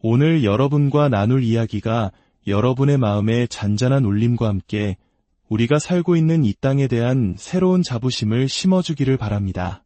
오늘 여러분과 나눌 이야기가 여러분의 마음에 잔잔한 울림과 함께 우리가 살고 있는 이 땅에 대한 새로운 자부심을 심어주기를 바랍니다.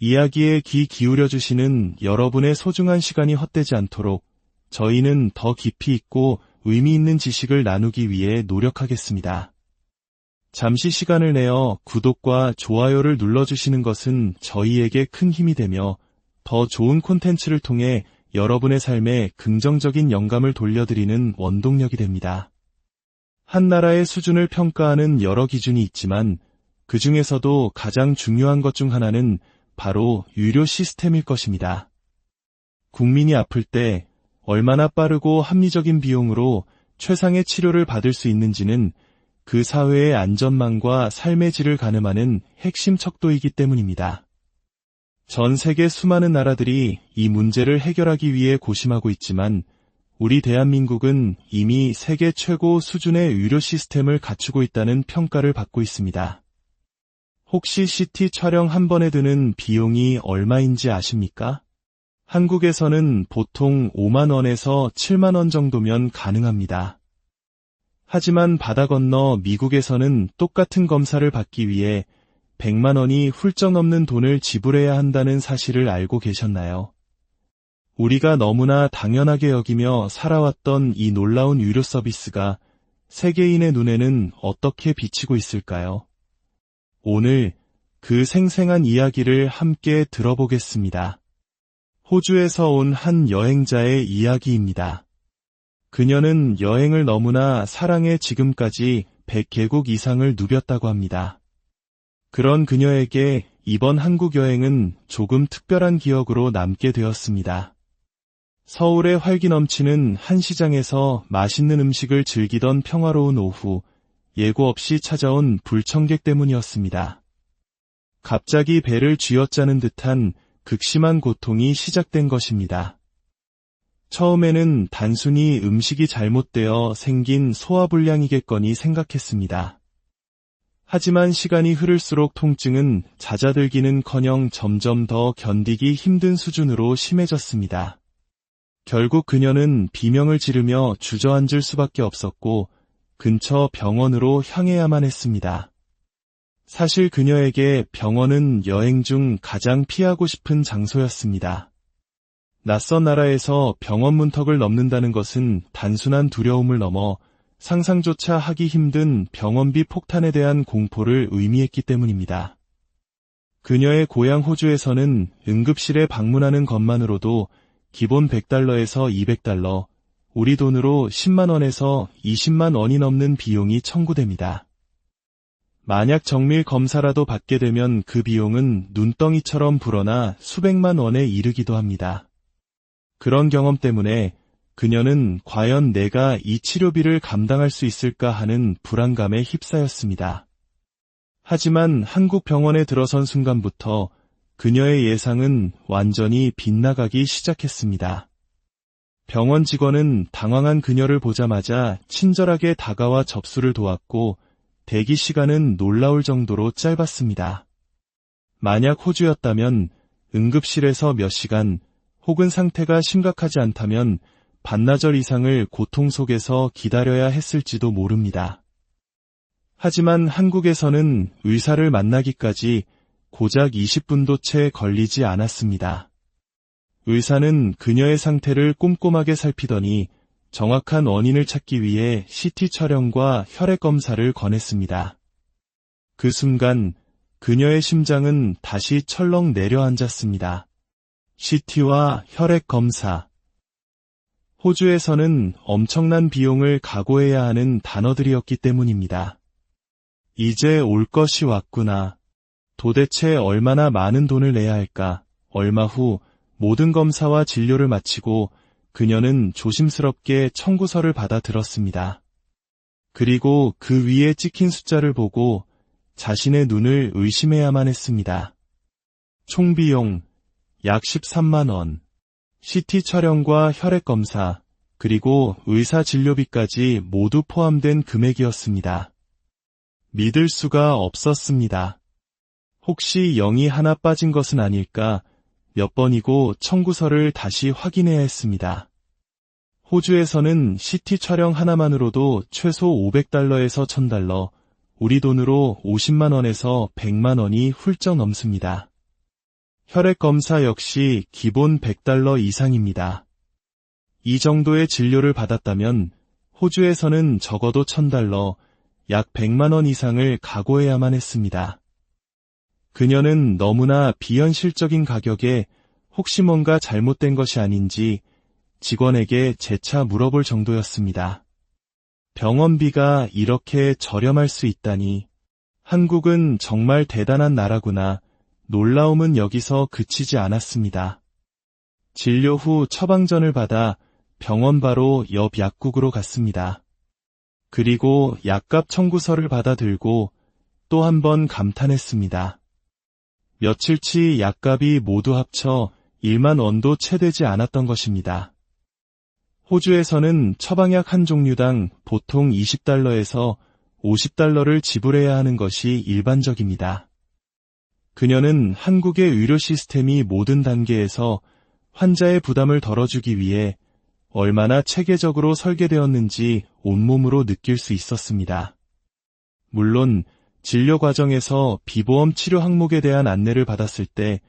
이야기에 귀 기울여 주시는 여러분의 소중한 시간이 헛되지 않도록 저희는 더 깊이 있고 의미 있는 지식을 나누기 위해 노력하겠습니다. 잠시 시간을 내어 구독과 좋아요를 눌러주시는 것은 저희에게 큰 힘이 되며 더 좋은 콘텐츠를 통해 여러분의 삶에 긍정적인 영감을 돌려드리는 원동력이 됩니다. 한 나라의 수준을 평가하는 여러 기준이 있지만 그 중에서도 가장 중요한 것 중 하나는 바로 유료 시스템일 것입니다. 국민이 아플 때 얼마나 빠르고 합리적인 비용으로 최상의 치료를 받을 수 있는지는 그 사회의 안전망과 삶의 질을 가늠하는 핵심 척도이기 때문입니다. 전 세계 수많은 나라들이 이 문제를 해결하기 위해 고심하고 있지만 우리 대한민국은 이미 세계 최고 수준의 의료 시스템을 갖추고 있다는 평가를 받고 있습니다. 혹시 CT 촬영 한 번에 드는 비용이 얼마인지 아십니까? 한국에서는 보통 5만원에서 7만원 정도면 가능합니다. 하지만 바다 건너 미국에서는 똑같은 검사를 받기 위해 100만 원이 훌쩍 넘는 돈을 지불해야 한다는 사실을 알고 계셨나요? 우리가 너무나 당연하게 여기며 살아왔던 이 놀라운 유료 서비스가 세계인의 눈에는 어떻게 비치고 있을까요? 오늘 그 생생한 이야기를 함께 들어보겠습니다. 호주에서 온 한 여행자의 이야기입니다. 그녀는 여행을 너무나 사랑해 지금까지 100개국 이상을 누볐다고 합니다. 그런 그녀에게 이번 한국 여행은 조금 특별한 기억으로 남게 되었습니다. 서울의 활기 넘치는 한 시장에서 맛있는 음식을 즐기던 평화로운 오후, 예고 없이 찾아온 불청객 때문이었습니다. 갑자기 배를 쥐어짜는 듯한 극심한 고통이 시작된 것입니다. 처음에는 단순히 음식이 잘못되어 생긴 소화불량이겠거니 생각했습니다. 하지만 시간이 흐를수록 통증은 잦아들기는커녕 점점 더 견디기 힘든 수준으로 심해졌습니다. 결국 그녀는 비명을 지르며 주저앉을 수밖에 없었고 근처 병원으로 향해야만 했습니다. 사실 그녀에게 병원은 여행 중 가장 피하고 싶은 장소였습니다. 낯선 나라에서 병원 문턱을 넘는다는 것은 단순한 두려움을 넘어 상상조차 하기 힘든 병원비 폭탄에 대한 공포를 의미했기 때문입니다. 그녀의 고향 호주에서는 응급실에 방문하는 것만으로도 기본 100달러에서 200달러, 우리 돈으로 10만원에서 20만 원이 넘는 비용이 청구됩니다. 만약 정밀 검사라도 받게 되면 그 비용은 눈덩이처럼 불어나 수백만 원에 이르기도 합니다. 그런 경험 때문에 그녀는 과연 내가 이 치료비를 감당할 수 있을까 하는 불안감에 휩싸였습니다. 하지만 한국 병원에 들어선 순간부터 그녀의 예상은 완전히 빗나가기 시작했습니다. 병원 직원은 당황한 그녀를 보자마자 친절하게 다가와 접수를 도왔고 대기 시간은 놀라울 정도로 짧았습니다. 만약 호주였다면 응급실에서 몇 시간 혹은 상태가 심각하지 않다면 반나절 이상을 고통 속에서 기다려야 했을지도 모릅니다. 하지만 한국에서는 의사를 만나기까지 고작 20분도 채 걸리지 않았습니다. 의사는 그녀의 상태를 꼼꼼하게 살피더니 정확한 원인을 찾기 위해 CT 촬영과 혈액 검사를 권했습니다. 그 순간 그녀의 심장은 다시 철렁 내려앉았습니다. CT와 혈액 검사. 호주에서는 엄청난 비용을 각오해야 하는 단어들이었기 때문입니다. 이제 올 것이 왔구나. 도대체 얼마나 많은 돈을 내야 할까? 얼마 후 모든 검사와 진료를 마치고 그녀는 조심스럽게 청구서를 받아 들었습니다. 그리고 그 위에 찍힌 숫자를 보고 자신의 눈을 의심해야만 했습니다. 총비용 약 13만 원, CT 촬영과 혈액 검사, 그리고 의사 진료비까지 모두 포함된 금액이었습니다. 믿을 수가 없었습니다. 혹시 영이 하나 빠진 것은 아닐까 몇 번이고 청구서를 다시 확인해야 했습니다. 호주에서는 CT 촬영 하나만으로도 최소 500달러에서 1000달러, 우리 돈으로 50만 원에서 100만 원이 훌쩍 넘습니다. 혈액 검사 역시 기본 100달러 이상입니다. 이 정도의 진료를 받았다면 호주에서는 적어도 1000달러, 약 100만 원 이상을 각오해야만 했습니다. 그녀는 너무나 비현실적인 가격에 혹시 뭔가 잘못된 것이 아닌지 직원에게 재차 물어볼 정도였습니다. 병원비가 이렇게 저렴할 수 있다니 한국은 정말 대단한 나라구나 놀라움은 여기서 그치지 않았습니다. 진료 후 처방전을 받아 병원 바로 옆 약국으로 갔습니다. 그리고 약값 청구서를 받아 들고 또 한 번 감탄했습니다. 며칠치 약값이 모두 합쳐 1만 원도 채 되지 않았던 것입니다. 호주에서는 처방약 한 종류당 보통 20달러에서 50달러를 지불해야 하는 것이 일반적입니다. 그녀는 한국의 의료 시스템이 모든 단계에서 환자의 부담을 덜어주기 위해 얼마나 체계적으로 설계되었는지 온몸으로 느낄 수 있었습니다. 물론 진료 과정에서 비보험 치료 항목에 대한 안내를 받았을 때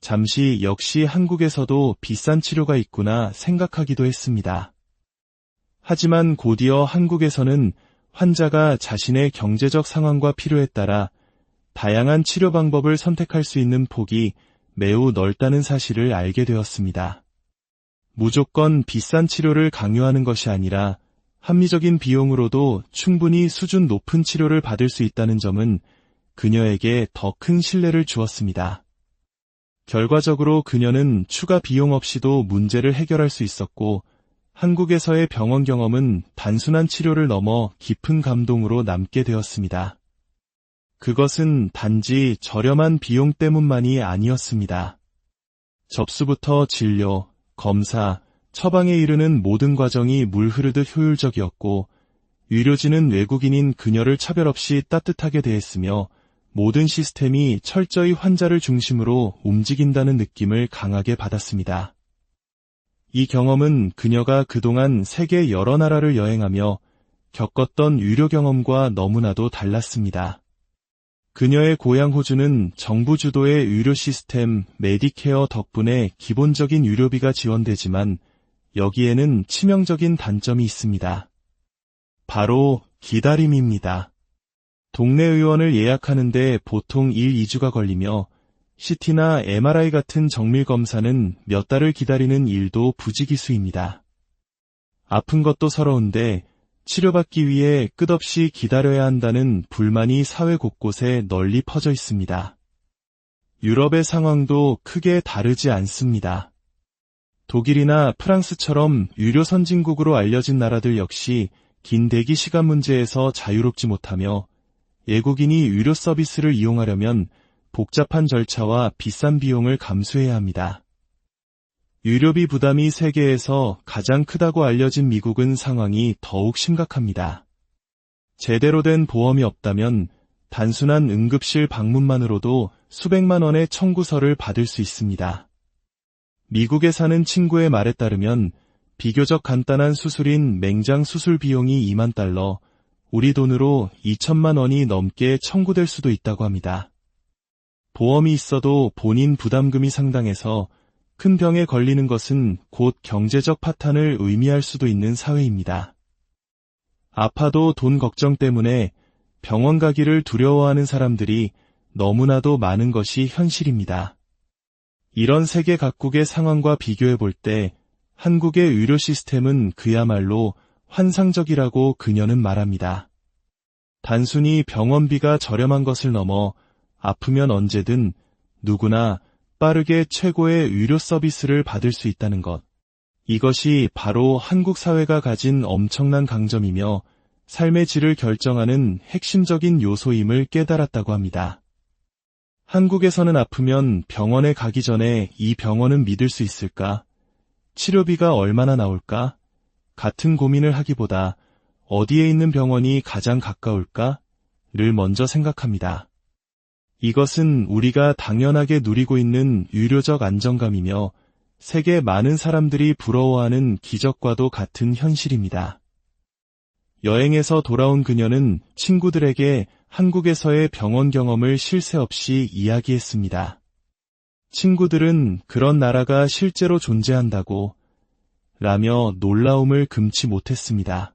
잠시 역시 한국에서도 비싼 치료가 있구나 생각하기도 했습니다. 하지만 곧이어 한국에서는 환자가 자신의 경제적 상황과 필요에 따라 다양한 치료 방법을 선택할 수 있는 폭이 매우 넓다는 사실을 알게 되었습니다. 무조건 비싼 치료를 강요하는 것이 아니라 합리적인 비용으로도 충분히 수준 높은 치료를 받을 수 있다는 점은 그녀에게 더 큰 신뢰를 주었습니다. 결과적으로 그녀는 추가 비용 없이도 문제를 해결할 수 있었고 한국에서의 병원 경험은 단순한 치료를 넘어 깊은 감동으로 남게 되었습니다. 그것은 단지 저렴한 비용 때문만이 아니었습니다. 접수부터 진료, 검사, 처방에 이르는 모든 과정이 물 흐르듯 효율적이었고 의료진은 외국인인 그녀를 차별 없이 따뜻하게 대했으며 모든 시스템이 철저히 환자를 중심으로 움직인다는 느낌을 강하게 받았습니다. 이 경험은 그녀가 그동안 세계 여러 나라를 여행하며 겪었던 의료 경험과 너무나도 달랐습니다. 그녀의 고향 호주는 정부 주도의 의료 시스템 메디케어 덕분에 기본적인 의료비가 지원되지만 여기에는 치명적인 단점이 있습니다. 바로 기다림입니다. 동네 의원을 예약하는데 보통 1, 2주가 걸리며 CT나 MRI 같은 정밀 검사는 몇 달을 기다리는 일도 부지기수입니다. 아픈 것도 서러운데 치료받기 위해 끝없이 기다려야 한다는 불만이 사회 곳곳에 널리 퍼져 있습니다. 유럽의 상황도 크게 다르지 않습니다. 독일이나 프랑스처럼 유료 선진국으로 알려진 나라들 역시 긴 대기 시간 문제에서 자유롭지 못하며 외국인이 유료 서비스를 이용하려면 복잡한 절차와 비싼 비용을 감수해야 합니다. 유료비 부담이 세계에서 가장 크다고 알려진 미국은 상황이 더욱 심각합니다. 제대로 된 보험이 없다면 단순한 응급실 방문만으로도 수백만 원의 청구서를 받을 수 있습니다. 미국에 사는 친구의 말에 따르면 비교적 간단한 수술인 맹장 수술 비용이 2만 달러, 우리 돈으로 2천만 원이 넘게 청구될 수도 있다고 합니다. 보험이 있어도 본인 부담금이 상당해서 큰 병에 걸리는 것은 곧 경제적 파탄을 의미할 수도 있는 사회입니다. 아파도 돈 걱정 때문에 병원 가기를 두려워하는 사람들이 너무나도 많은 것이 현실입니다. 이런 세계 각국의 상황과 비교해 볼 때 한국의 의료 시스템은 그야말로 환상적이라고 그녀는 말합니다. 단순히 병원비가 저렴한 것을 넘어 아프면 언제든 누구나 빠르게 최고의 의료 서비스를 받을 수 있다는 것. 이것이 바로 한국 사회가 가진 엄청난 강점이며 삶의 질을 결정하는 핵심적인 요소임을 깨달았다고 합니다. 한국에서는 아프면 병원에 가기 전에 이 병원은 믿을 수 있을까? 치료비가 얼마나 나올까? 같은 고민을 하기보다 어디에 있는 병원이 가장 가까울까? 를 먼저 생각합니다. 이것은 우리가 당연하게 누리고 있는 유료적 안정감이며 세계 많은 사람들이 부러워하는 기적과도 같은 현실입니다. 여행에서 돌아온 그녀는 친구들에게 한국에서의 병원 경험을 쉴새 없이 이야기했습니다. 친구들은 그런 나라가 실제로 존재한다고 라며 놀라움을 금치 못했습니다.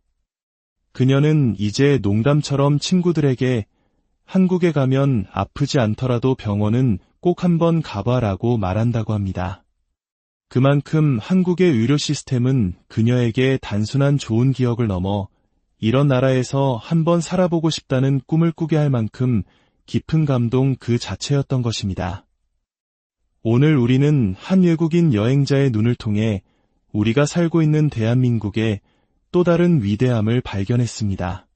그녀는 이제 농담처럼 친구들에게 한국에 가면 아프지 않더라도 병원은 꼭 한번 가봐라고 말한다고 합니다. 그만큼 한국의 의료 시스템은 그녀에게 단순한 좋은 기억을 넘어 이런 나라에서 한번 살아보고 싶다는 꿈을 꾸게 할 만큼 깊은 감동 그 자체였던 것입니다. 오늘 우리는 한 외국인 여행자의 눈을 통해 우리가 살고 있는 대한민국의 또 다른 위대함을 발견했습니다.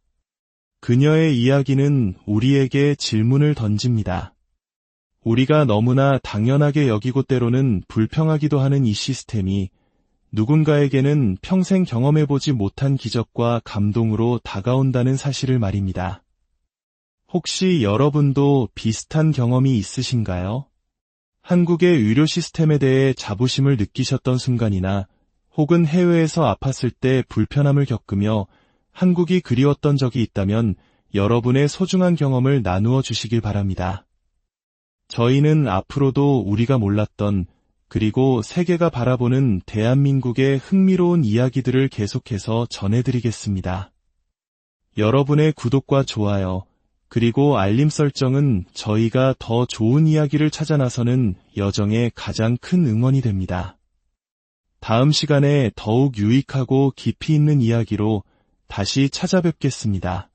그녀의 이야기는 우리에게 질문을 던집니다. 우리가 너무나 당연하게 여기고 때로는 불평하기도 하는 이 시스템이 누군가에게는 평생 경험해보지 못한 기적과 감동으로 다가온다는 사실을 말입니다. 혹시 여러분도 비슷한 경험이 있으신가요? 한국의 의료 시스템에 대해 자부심을 느끼셨던 순간이나 혹은 해외에서 아팠을 때 불편함을 겪으며 한국이 그리웠던 적이 있다면 여러분의 소중한 경험을 나누어 주시길 바랍니다. 저희는 앞으로도 우리가 몰랐던 그리고 세계가 바라보는 대한민국의 흥미로운 이야기들을 계속해서 전해드리겠습니다. 여러분의 구독과 좋아요, 그리고 알림 설정은 저희가 더 좋은 이야기를 찾아 나서는 여정에 가장 큰 응원이 됩니다. 다음 시간에 더욱 유익하고 깊이 있는 이야기로 다시 찾아뵙겠습니다.